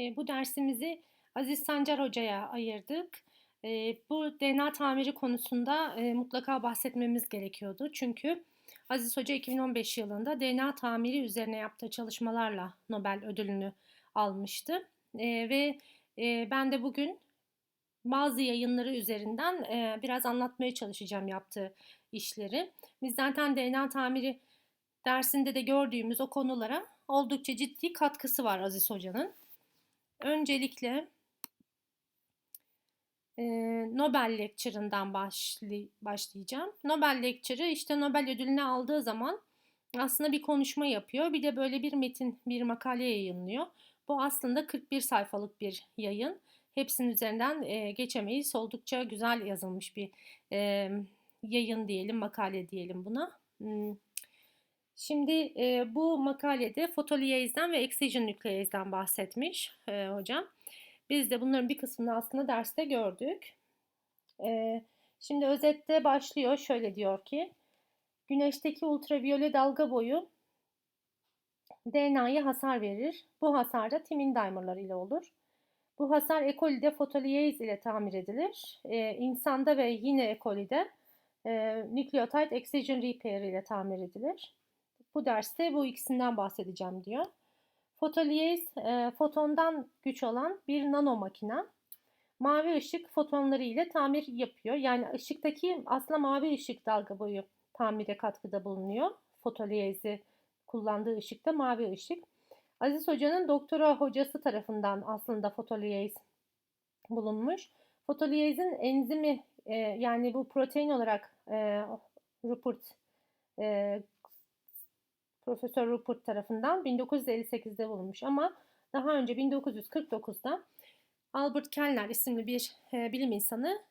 E, bu dersimizi Aziz Sancar Hoca'ya ayırdık. E, bu DNA tamiri konusunda e, mutlaka bahsetmemiz gerekiyordu. Çünkü Aziz Hoca 2015 yılında DNA tamiri üzerine yaptığı çalışmalarla Nobel ödülünü almıştı. E, ve e, ben de bugün bazı yayınları üzerinden e, biraz anlatmaya çalışacağım yaptığı işleri. Biz zaten DNA tamiri dersinde de gördüğümüz o konulara oldukça ciddi katkısı var Aziz Hoca'nın. Öncelikle e, Nobel Lecture'ından başlay başlayacağım. Nobel Lecture'ı işte Nobel ödülünü aldığı zaman aslında bir konuşma yapıyor. Bir de böyle bir metin, bir makale yayınlıyor. Bu aslında 41 sayfalık bir yayın. Hepsinin üzerinden e, geçemeyiz. Oldukça güzel yazılmış bir e, yayın diyelim, makale diyelim buna. Hmm. Şimdi e, bu makalede fotoliyezden ve excision nükleezden bahsetmiş e, hocam. Biz de bunların bir kısmını aslında derste gördük. E, şimdi özette başlıyor. Şöyle diyor ki, güneşteki ultraviyole dalga boyu DNA'ya hasar verir. Bu hasar da timin dimerları ile olur. Bu hasar E. coli'de fotoliyez ile tamir edilir. E, insanda ve yine E. coli'de e, nucleotide excision repair ile tamir edilir. Bu derste bu ikisinden bahsedeceğim diyor. Fotoliyez e, fotondan güç olan bir nano makine. Mavi ışık fotonları ile tamir yapıyor. Yani ışıktaki aslında mavi ışık dalga boyu tamire katkıda bulunuyor. Fotoliyezi kullandığı ışık da mavi ışık. Aziz Hoca'nın doktora hocası tarafından aslında fotoliyez bulunmuş. Fotoliyezin enzimi e, yani bu protein olarak e, Rupert e, Profesör Rupert tarafından 1958'de bulunmuş ama daha önce 1949'da Albert Kellner isimli bir e, bilim insanı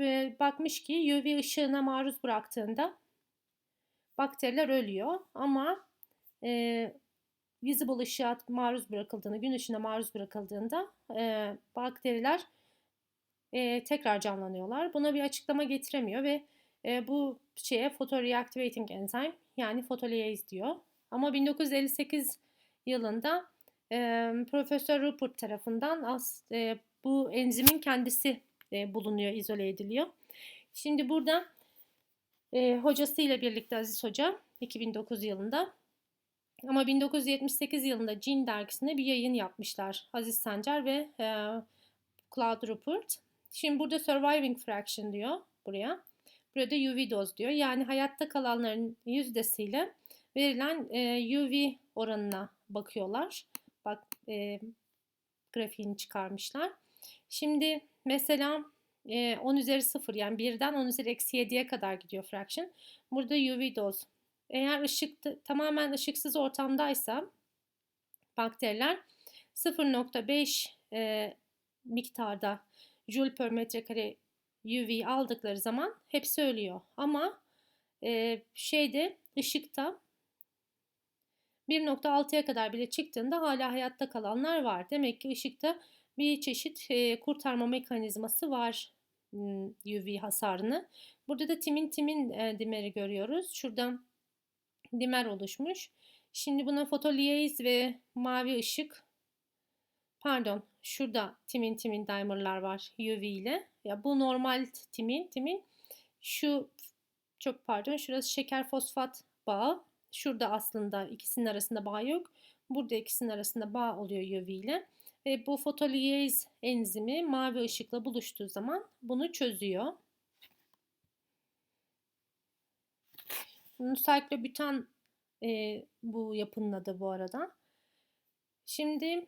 e, bakmış ki UV ışığına maruz bıraktığında bakteriler ölüyor ama e, visible ışığa maruz bırakıldığında, gün ışığına maruz bırakıldığında e, bakteriler e, tekrar canlanıyorlar. Buna bir açıklama getiremiyor ve e, bu şeye photoreactivating enzim yani fotoliyez diyor. Ama 1958 yılında e, Profesör Rupert tarafından as, e, bu enzimin kendisi e, bulunuyor, izole ediliyor. Şimdi burada e, hocasıyla birlikte Aziz Hoca 2009 yılında ama 1978 yılında Gene dergisinde bir yayın yapmışlar Aziz Sancar ve e, Claude Rupert. Şimdi burada surviving fraction diyor buraya. Burada UV doz diyor. Yani hayatta kalanların yüzdesiyle verilen e, UV oranına bakıyorlar. Bak e, grafiğini çıkarmışlar. Şimdi mesela e, 10 üzeri 0 yani 1'den 10 üzeri eksi 7'ye kadar gidiyor fraction. Burada UV doz. Eğer ışık tamamen ışıksız ortamdaysa bakteriler 0.5 e, miktarda joule per metrekare UV aldıkları zaman hepsi ölüyor. Ama e, şeyde ışıkta 1.6'ya kadar bile çıktığında hala hayatta kalanlar var. Demek ki ışıkta bir çeşit e, kurtarma mekanizması var UV hasarını. Burada da timin timin e, dimeri görüyoruz. Şuradan dimer oluşmuş. Şimdi buna fotoliyez ve mavi ışık pardon şurada timin timin dimerlar var UV ile. Ya bu normal timin timin şu çok pardon şurası şeker fosfat bağı. Şurada aslında ikisinin arasında bağ yok. Burada ikisinin arasında bağ oluyor UV ile. Ve bu fotoliyez enzimi mavi ışıkla buluştuğu zaman bunu çözüyor. Nusayklobutan e, bu yapının adı bu arada. Şimdi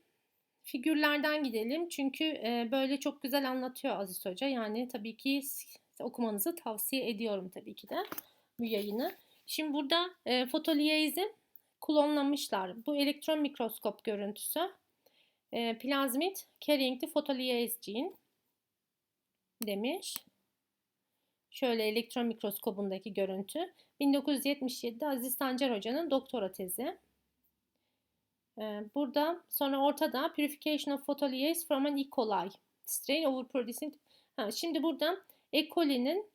figürlerden gidelim. Çünkü e, böyle çok güzel anlatıyor Aziz Hoca. Yani tabii ki okumanızı tavsiye ediyorum tabii ki de bu yayını. Şimdi burada e, fotoliyezi klonlamışlar. Bu elektron mikroskop görüntüsü. E, plasmid carrying the photoliyase gene demiş. Şöyle elektron mikroskobundaki görüntü. 1977'de Aziz Sancar Hoca'nın doktora tezi. Burada sonra ortada purification of photoliyase from an E. coli strain overproducing. Ha, şimdi burada E. coli'nin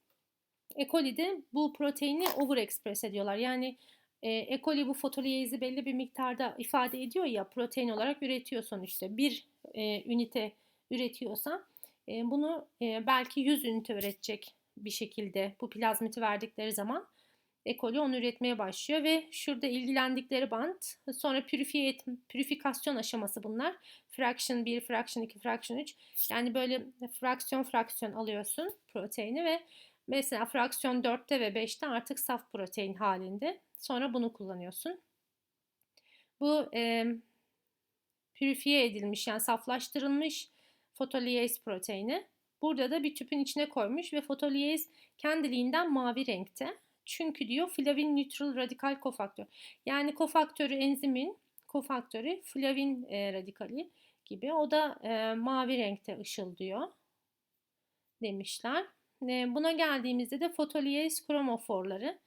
E. coli'de bu proteini overexpress ediyorlar. Yani E, e. coli bu fotoliyezi belli bir miktarda ifade ediyor ya protein olarak üretiyor sonuçta. Bir e, ünite üretiyorsa e, bunu e, belki 100 ünite üretecek bir şekilde bu plazmiti verdikleri zaman E. coli onu üretmeye başlıyor ve şurada ilgilendikleri bant sonra pürifiye pürifikasyon aşaması bunlar. Fraction 1, fraction 2, fraction 3 yani böyle fraksiyon fraksiyon alıyorsun proteini ve mesela fraksiyon 4'te ve 5'te artık saf protein halinde. Sonra bunu kullanıyorsun. Bu e, pürifiye edilmiş yani saflaştırılmış fotoliyez proteini. Burada da bir tüpün içine koymuş ve fotoliyez kendiliğinden mavi renkte. Çünkü diyor flavin neutral radikal kofaktör. Yani kofaktörü enzimin kofaktörü flavin e, radikali gibi. O da e, mavi renkte ışıldıyor demişler. E, buna geldiğimizde de fotoliyez kromoforları.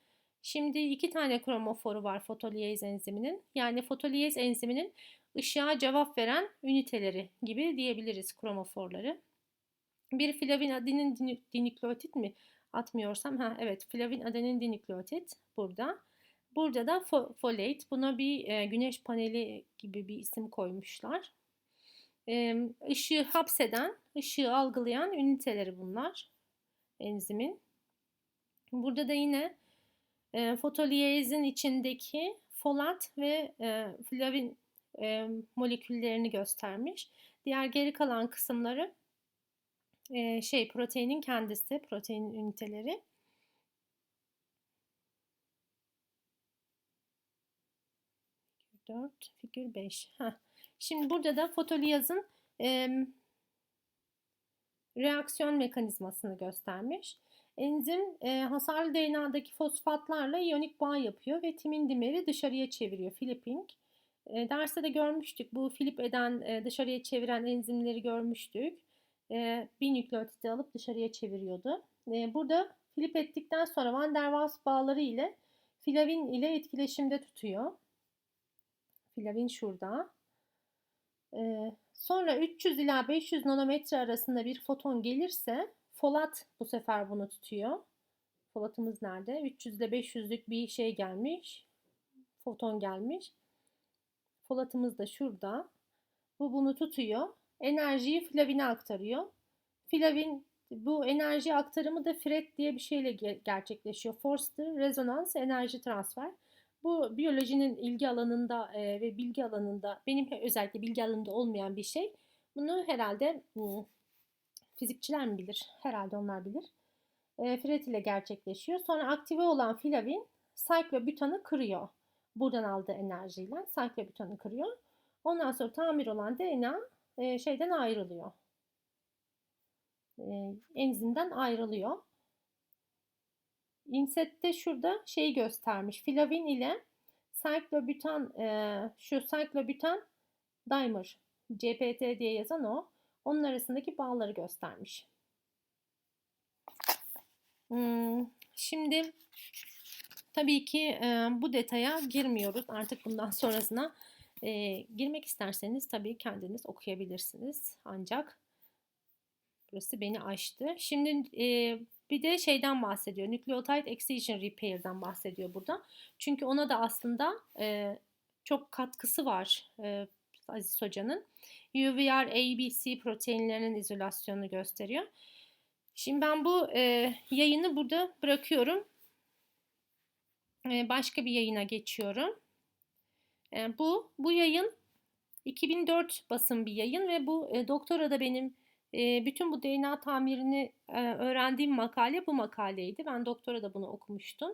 Şimdi iki tane kromoforu var fotoliyez enziminin. Yani fotoliyez enziminin ışığa cevap veren üniteleri gibi diyebiliriz kromoforları. Bir flavin adenin dinükleotit mi atmıyorsam? Ha evet flavin adenin dinükleotit burada. Burada da fo folate. Buna bir e, güneş paneli gibi bir isim koymuşlar. E, ışığı hapseden, ışığı algılayan üniteleri bunlar enzimin. Burada da yine e, fotoliyezin içindeki folat ve e, flavin e, moleküllerini göstermiş. Diğer geri kalan kısımları şey proteinin kendisi, proteinin üniteleri. Figür 4, figür 5. Heh. Şimdi burada da fotoliyazın e, reaksiyon mekanizmasını göstermiş. Enzim e, hasarlı DNA'daki fosfatlarla iyonik bağ yapıyor ve timin dimeri dışarıya çeviriyor. Flipping. E, derste de görmüştük. Bu flip eden, e, dışarıya çeviren enzimleri görmüştük. E, bir nükleotidi alıp dışarıya çeviriyordu. E, burada flip ettikten sonra Van der Waals bağları ile flavin ile etkileşimde tutuyor. Flavin şurada. E, sonra 300 ila 500 nanometre arasında bir foton gelirse folat bu sefer bunu tutuyor. Folatımız nerede? 300 ile 500'lük bir şey gelmiş. Foton gelmiş. Folatımız da şurada. Bu bunu tutuyor. Enerjiyi flavine aktarıyor. Flavin bu enerji aktarımı da FRET diye bir şeyle gerçekleşiyor. Forced Resonance Enerji Transfer. Bu biyolojinin ilgi alanında e, ve bilgi alanında benim özellikle bilgi alanında olmayan bir şey. Bunu herhalde hmm, fizikçiler mi bilir? Herhalde onlar bilir. E, ile gerçekleşiyor. Sonra aktive olan flavin cyclobutanı kırıyor buradan aldığı enerjiyle cyclobutanı kırıyor. Ondan sonra tamir olan DNA e, şeyden ayrılıyor. E, enzimden ayrılıyor. Insette şurada şey göstermiş. Flavin ile cyclobutan e, şu cyclobutan dimer CPT diye yazan o. Onun arasındaki bağları göstermiş. Hmm, şimdi Tabii ki e, bu detaya girmiyoruz. Artık bundan sonrasına e, girmek isterseniz tabii kendiniz okuyabilirsiniz. Ancak burası beni aştı. Şimdi e, bir de şeyden bahsediyor. Nucleotide Excision Repair'den bahsediyor burada. Çünkü ona da aslında e, çok katkısı var e, Aziz Hoca'nın. UVR ABC proteinlerinin izolasyonunu gösteriyor. Şimdi ben bu e, yayını burada bırakıyorum başka bir yayına geçiyorum. Bu bu yayın 2004 basın bir yayın ve bu doktora da benim bütün bu DNA tamirini öğrendiğim makale bu makaleydi. Ben doktora da bunu okumuştum.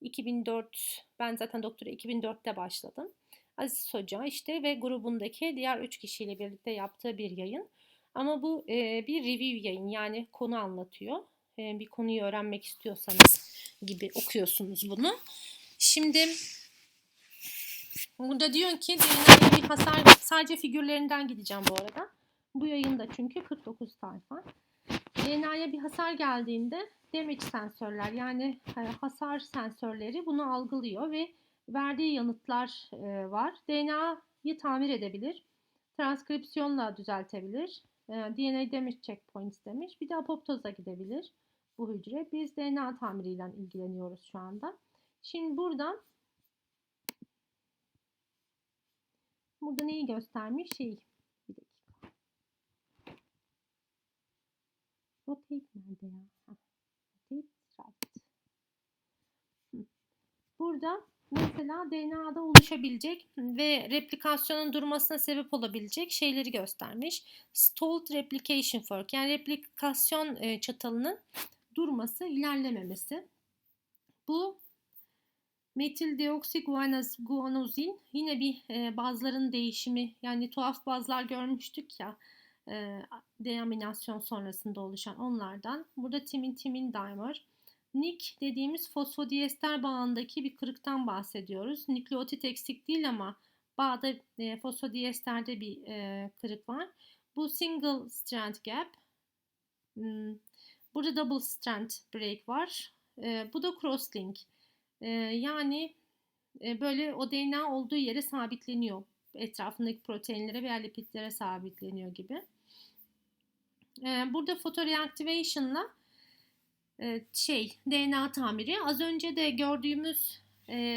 2004 ben zaten doktora 2004'te başladım. Aziz Hoca işte ve grubundaki diğer üç kişiyle birlikte yaptığı bir yayın. Ama bu bir review yayın yani konu anlatıyor. bir konuyu öğrenmek istiyorsanız gibi okuyorsunuz bunu. Şimdi burada diyor ki DNA'ya bir hasar sadece figürlerinden gideceğim bu arada. Bu yayında çünkü 49 sayfa. DNA'ya bir hasar geldiğinde damage sensörler yani e, hasar sensörleri bunu algılıyor ve verdiği yanıtlar e, var. DNA'yı tamir edebilir. Transkripsiyonla düzeltebilir. E, DNA damage checkpoints demiş. Bir de apoptoza gidebilir bu hücre. Biz DNA tamiriyle ilgileniyoruz şu anda. Şimdi buradan Burada neyi göstermiş? Şey, bir dakika. Rotate nerede ya? Rotate right. Burada mesela DNA'da oluşabilecek ve replikasyonun durmasına sebep olabilecek şeyleri göstermiş. Stalled replication fork yani replikasyon e, çatalının durması, ilerlememesi. Bu metil deoksiguanozin yine bir e, bazların değişimi yani tuhaf bazlar görmüştük ya e, deaminasyon sonrasında oluşan onlardan. Burada timin timin dimer. Nik dediğimiz fosfodiester bağındaki bir kırıktan bahsediyoruz. Nükleotit eksik değil ama bağda e, fosfodiesterde bir e, kırık var. Bu single strand gap. Hmm. Burada double strand break var. E, bu da crosslink. Yani böyle o DNA olduğu yere sabitleniyor. Etrafındaki proteinlere veya lipidlere sabitleniyor gibi. Burada photoreactivation'la e, şey DNA tamiri. Az önce de gördüğümüz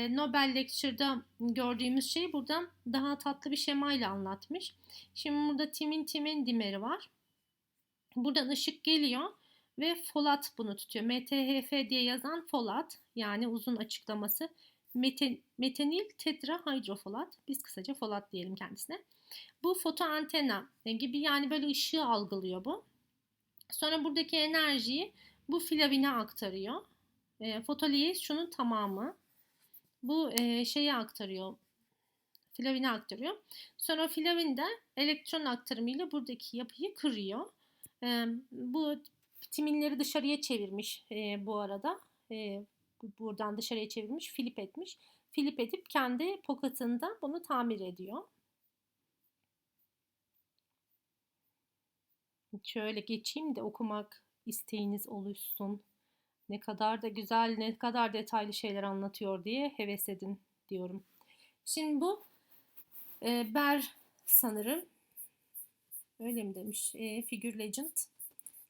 Nobel Lecture'da gördüğümüz şey burada daha tatlı bir şemayla anlatmış. Şimdi burada timin timin dimeri var. Buradan ışık geliyor ve folat bunu tutuyor. MTHF diye yazan folat yani uzun açıklaması meten, metenil tetrahidrofolat. Biz kısaca folat diyelim kendisine. Bu foto antena gibi yani böyle ışığı algılıyor bu. Sonra buradaki enerjiyi bu filavine aktarıyor. E, fotoliyez şunun tamamı. Bu e, şeyi aktarıyor. Filavine aktarıyor. Sonra filavin de elektron aktarımıyla buradaki yapıyı kırıyor. E, bu timinleri dışarıya çevirmiş e, bu arada. E, buradan dışarıya çevirmiş, filip etmiş. Filip edip kendi pocket'ında bunu tamir ediyor. Şöyle geçeyim de okumak isteğiniz oluşsun. Ne kadar da güzel, ne kadar detaylı şeyler anlatıyor diye heves edin diyorum. Şimdi bu e, Ber sanırım. Öyle mi demiş? E, figure Legend.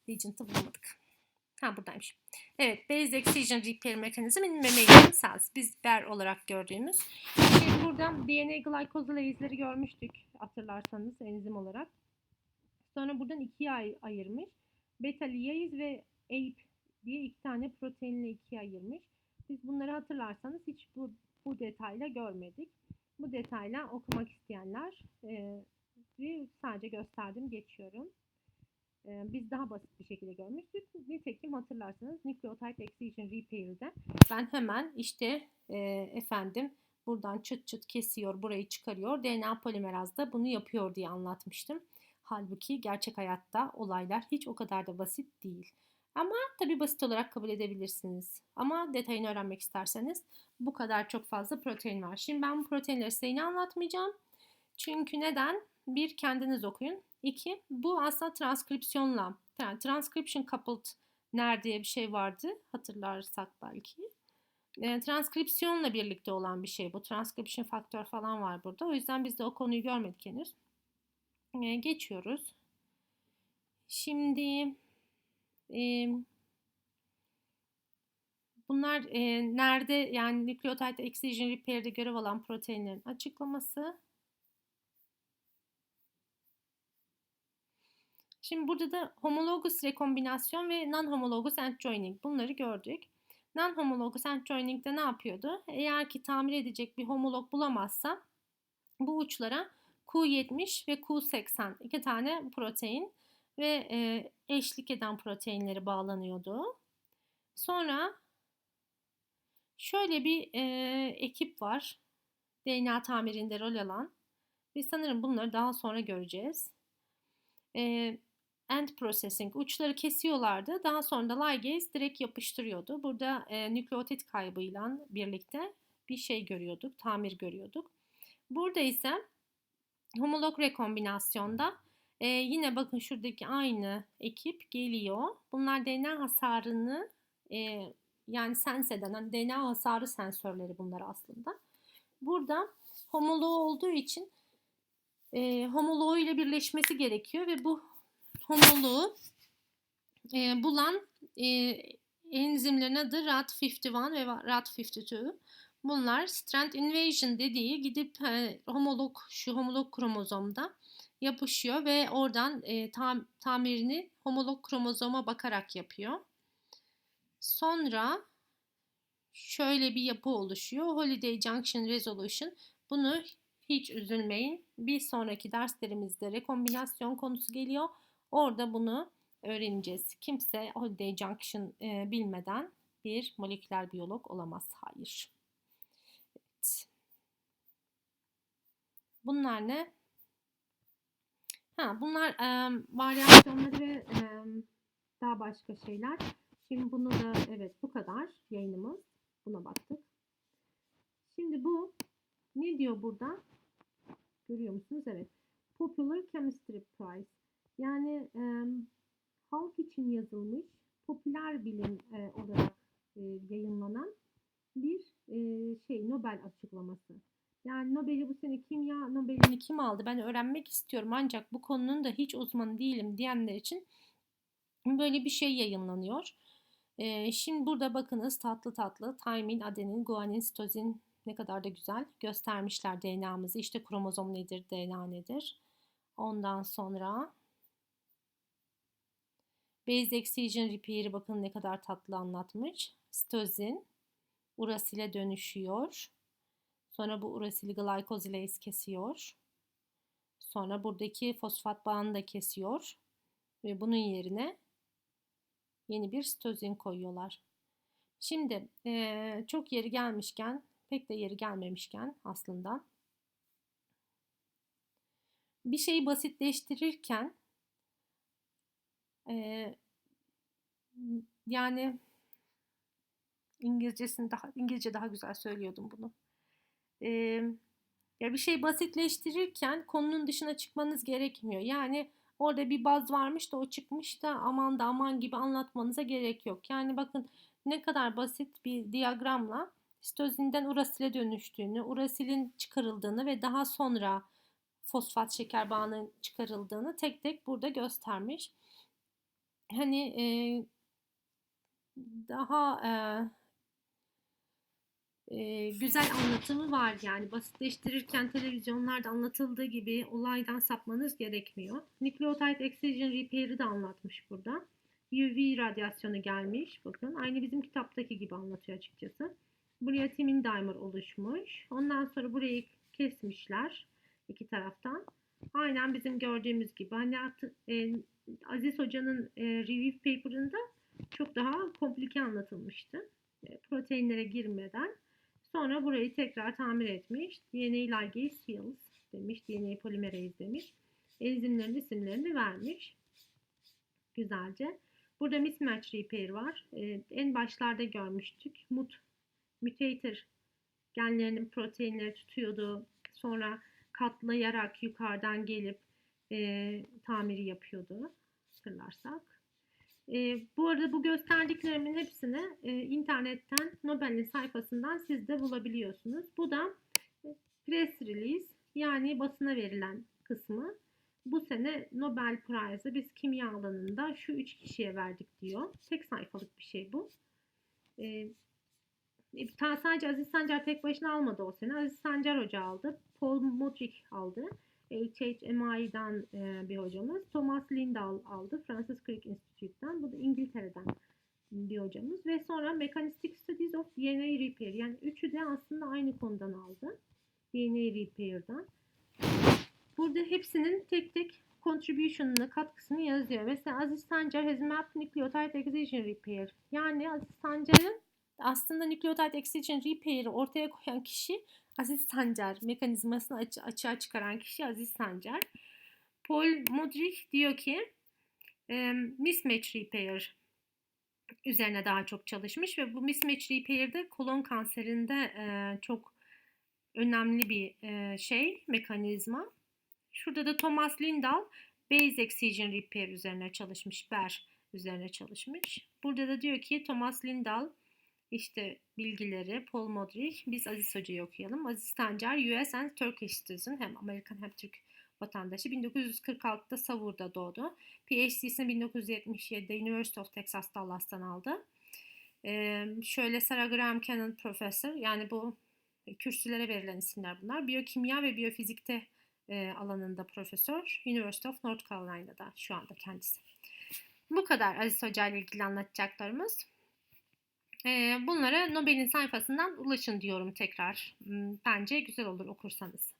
Legend'ı bulamadık. Ha buradaymış. Evet, Base Excision Repair Mechanism in Mammalian Cells. Biz BER olarak gördüğümüz. Şimdi buradan DNA glycosylase'leri görmüştük hatırlarsanız enzim olarak. Sonra buradan ikiye ay ayırmış. Beta liyaz ve APE diye iki tane proteinle ikiye ayırmış. Biz bunları hatırlarsanız hiç bu, bu detayla görmedik. Bu detayla okumak isteyenler e, sadece gösterdim geçiyorum. E, biz daha basit bir şekilde görmüştük. Nitekim hatırlarsanız Nucleotide Excision Repair'de ben hemen işte e, efendim buradan çıt çıt kesiyor, burayı çıkarıyor. DNA polimerazda bunu yapıyor diye anlatmıştım. Halbuki gerçek hayatta olaylar hiç o kadar da basit değil. Ama tabii basit olarak kabul edebilirsiniz. Ama detayını öğrenmek isterseniz bu kadar çok fazla protein var. Şimdi ben bu proteinleri size yine anlatmayacağım. Çünkü neden? Bir, kendiniz okuyun. İki, bu aslında transkripsiyonla, yani transcription coupled ner diye bir şey vardı hatırlarsak belki. E, transkripsiyonla birlikte olan bir şey bu. Transcription faktör falan var burada. O yüzden biz de o konuyu görmedik henüz. E, geçiyoruz. Şimdi e, bunlar e, nerede yani nucleotide excision repair'de görev alan proteinlerin açıklaması. Şimdi burada da homologous rekombinasyon ve non-homologous end joining bunları gördük. Non-homologous end joining'de ne yapıyordu? Eğer ki tamir edecek bir homolog bulamazsa bu uçlara Q70 ve Q80 iki tane protein ve e, eşlik eden proteinleri bağlanıyordu. Sonra şöyle bir e, ekip var. DNA tamirinde rol alan. Biz sanırım bunları daha sonra göreceğiz. E, end processing uçları kesiyorlardı. Daha sonra da ligase direkt yapıştırıyordu. Burada e, nükleotit kaybıyla birlikte bir şey görüyorduk, tamir görüyorduk. Burada ise homolog rekombinasyonda e, yine bakın şuradaki aynı ekip geliyor. Bunlar DNA hasarını e, yani sens eden hani DNA hasarı sensörleri bunlar aslında. Burada homoloğu olduğu için e, homoloğu ile birleşmesi gerekiyor ve bu homoloğu e, bulan e, enzimlerin adı RAT51 ve RAT52. Bunlar strand invasion dediği gidip e, homolog şu homolog kromozomda yapışıyor ve oradan e, tam, tamirini homolog kromozoma bakarak yapıyor. Sonra şöyle bir yapı oluşuyor. Holiday Junction Resolution. Bunu hiç üzülmeyin. Bir sonraki derslerimizde rekombinasyon konusu geliyor. Orada bunu öğreneceğiz. Kimse Holiday Junction e, bilmeden bir moleküler biyolog olamaz. Hayır. Evet. Bunlar ne? Ha, bunlar e, varyasyonları ve daha başka şeyler. Şimdi bunu da evet bu kadar yayınımız. Buna baktık. Şimdi bu ne diyor burada? Görüyor musunuz? Evet. Popular Chemistry Prize. Yani e, halk için yazılmış popüler bilim e, olarak e, yayınlanan bir e, şey Nobel açıklaması. Yani Nobel'i bu sene kimya Nobel'ini kim aldı? Ben öğrenmek istiyorum ancak bu konunun da hiç uzmanı değilim diyenler için böyle bir şey yayınlanıyor. E, şimdi burada bakınız tatlı tatlı timin, adenin, guanin, sitozin ne kadar da güzel göstermişler DNA'mızı. İşte kromozom nedir, DNA nedir. Ondan sonra base excision repair'i bakın ne kadar tatlı anlatmış. Sitozin urasile dönüşüyor. Sonra bu urasili glycosylase kesiyor. Sonra buradaki fosfat bağını da kesiyor. Ve bunun yerine yeni bir sitozin koyuyorlar. Şimdi e, çok yeri gelmişken pek de yeri gelmemişken aslında bir şeyi basitleştirirken yani İngilizcesini daha İngilizce daha güzel söylüyordum bunu. E, ya bir şey basitleştirirken konunun dışına çıkmanız gerekmiyor. Yani orada bir baz varmış da o çıkmış da aman da aman gibi anlatmanıza gerek yok. Yani bakın ne kadar basit bir diyagramla sitozinden urasile dönüştüğünü, urasilin çıkarıldığını ve daha sonra fosfat şeker bağının çıkarıldığını tek tek burada göstermiş. Hani e, daha e, e, güzel anlatımı var yani basitleştirirken televizyonlarda anlatıldığı gibi olaydan sapmanız gerekmiyor. Nucleotide Excision Repair'i de anlatmış burada. UV radyasyonu gelmiş bakın aynı bizim kitaptaki gibi anlatıyor açıkçası. Buraya timin dimer oluşmuş. Ondan sonra burayı kesmişler iki taraftan. Aynen bizim gördüğümüz gibi. Hani e, Aziz Hoca'nın e, review paper'ında çok daha komplike anlatılmıştı. E, proteinlere girmeden. Sonra burayı tekrar tamir etmiş. DNA ligase fields demiş. DNA polimerase demiş. Enzimlerin isimlerini vermiş. Güzelce. Burada mismatch repair var. Ee, en başlarda görmüştük. Mut mutator genlerinin proteinleri tutuyordu. Sonra katlayarak yukarıdan gelip e, tamiri yapıyordu hatırlarsak. E, bu arada bu gösterdiklerimin hepsini e, internetten Nobel'in sayfasından siz de bulabiliyorsunuz. Bu da press release yani basına verilen kısmı. Bu sene Nobel Prize'ı biz kimya alanında şu üç kişiye verdik diyor. Tek sayfalık bir şey bu. E, e, sadece Aziz Sancar tek başına almadı o sene. Aziz Sancar hoca aldı. Paul Modric aldı. HHMI'den e, bir hocamız. Thomas Lindahl aldı. Francis Crick Institute'den. Bu da İngiltere'den bir hocamız. Ve sonra Mechanistic Studies of DNA Repair. Yani üçü de aslında aynı konudan aldı. DNA Repair'dan. Burada hepsinin tek tek contribution'ını, katkısını yazıyor. Mesela Aziz Sancar has mapped nucleotide excision repair. Yani Aziz Sancar'ın aslında nucleotide excision repair'i ortaya koyan kişi Aziz Sancar. Mekanizmasını aç açığa çıkaran kişi Aziz Sancar. Paul Modric diyor ki e, mismatch repair üzerine daha çok çalışmış ve bu mismatch repair'de kolon kanserinde e, çok önemli bir e, şey, mekanizma. Şurada da Thomas Lindahl base excision repair üzerine çalışmış, BER üzerine çalışmış. Burada da diyor ki Thomas Lindahl işte bilgileri Paul Modric. Biz Aziz Hoca'yı okuyalım. Aziz Tancar US and Turkish Citizen hem Amerikan hem Türk vatandaşı. 1946'da Savur'da doğdu. PhD'sini 1977'de University of Texas Dallas'tan aldı. Ee, şöyle Sarah Graham Cannon Professor yani bu kürsülere verilen isimler bunlar. Biyokimya ve biyofizikte e, alanında profesör. University of North Carolina'da şu anda kendisi. Bu kadar Aziz Hoca ile ilgili anlatacaklarımız. Bunlara Nobel'in sayfasından ulaşın diyorum tekrar. Bence güzel olur okursanız.